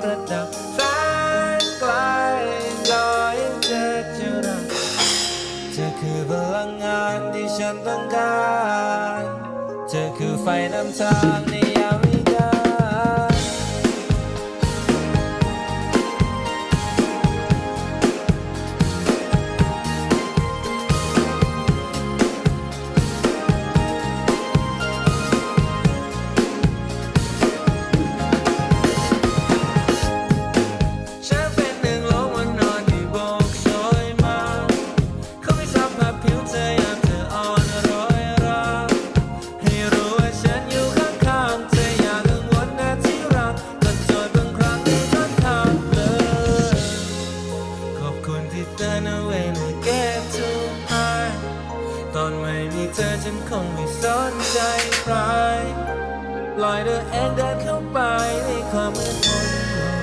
ประดับแสนไกลรอให้เธอจะรักเธอคือพลังงานที่ฉันต้องการ เธอคือไฟนำทางนี้ ที่เตือนเอาไว้ใน get to high ตอนไม่มีเธอฉันคงไม่สนใจใครลอยเดินเองเดินเข้าไปในความมืดมน